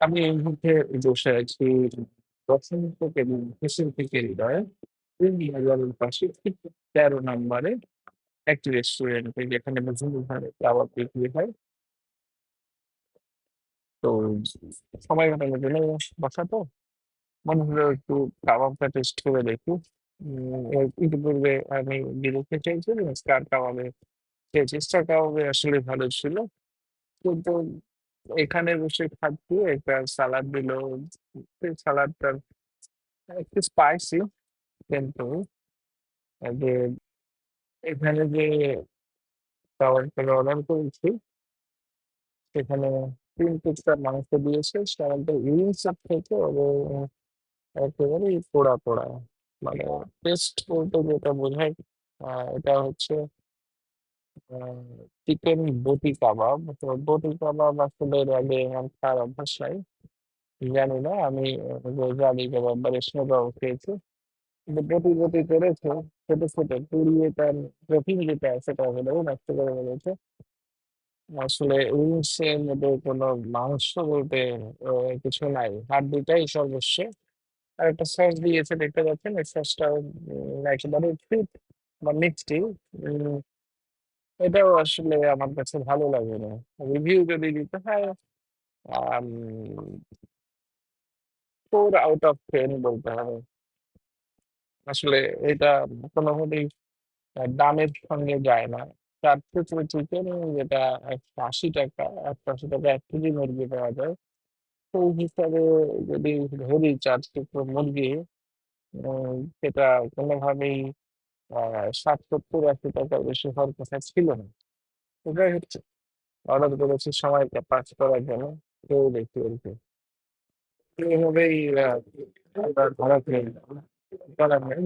আমি এই মুহূর্তে বসে আছি কিশোর থেকে হৃদয়ে বাজারের পাশে ঠিক ১৩ নম্বরে একটি রেস্টুরেন্টে যেখানে বিভিন্ন ধরনের বিক্রি হয়। তো সময় কাটানোর জন্য বসা তো। মনে হলো একটু কাবাবটা টেস্ট করে দেখি। উম এর ইতিপূর্বে আমি বিরিয়ানি খেয়েছি, স্টার কাবাবে খেয়েছি। স্টার কাবাবে আসলে ভালো ছিল। কিন্তু এখানে বসে খাচ্ছি একটা সালাদ দিল। সালাদটা একটু স্পাইসি কিন্তু যে এখানে যে খাবারটা অর্ডার করেছি সেখানে ৩ টুকরা মাংস দিয়েছে। সালাদটা ইলিশের থেকে এবং একেবারেই পোড়া, পোড়া। মানে টেস্ট বলতে যেটা বোঝায় আ এটা হচ্ছে চিকেন বটি কাবাব। তো বটি কাবাব আসলে এর আগে আমার খাওয়ার অভ্যাস নাই। জানি না আমি রোজালি কাবাব বা রেশমি কাবাব খেয়েছি। কিন্তু বটি, বটি করেছে ছোট, ছোট পুড়িয়ে তার প্রোটিন যেটা সেটা একেবারেই নষ্ট করে ফেলেছে। আসলে ইলিশের মধ্যে কোনো মাংস বলতে কিছু নাই। হাড্ডিটাই সর্বস্ব। আর একটা সস দিয়েছে দেখতে পাচ্ছেন। এই সসটাও একেবারে ফিট বা মিষ্টি। এটাও আসলে আমার কাছে ভালো লাগে না। রিভিউ যদি দিতে হয়, আম 4 আউট অফ 10 বলতে হবে। আসলে এটা কোনোভাবেই, আ, দামের সঙ্গে যায় না। ৪ টুকরো চিকেন যেটা ৳১৮০ ৳১৮০ ১ কেজি মুরগি পাওয়া যায়। সেই হিসাবে যদি ধরি ৪ টুকরো মুরগি, উম, সেটা কোনোভাবেই আ ৳৬০, ৭০, ৮০ র বেশি হওয়ার কথা ছিল না। ওটাই হচ্ছে অর্ডার করেছি সময়টা পাস করার জন্য। কেউ দেখি আরকি। এভাবেই আ ধরা লাগে।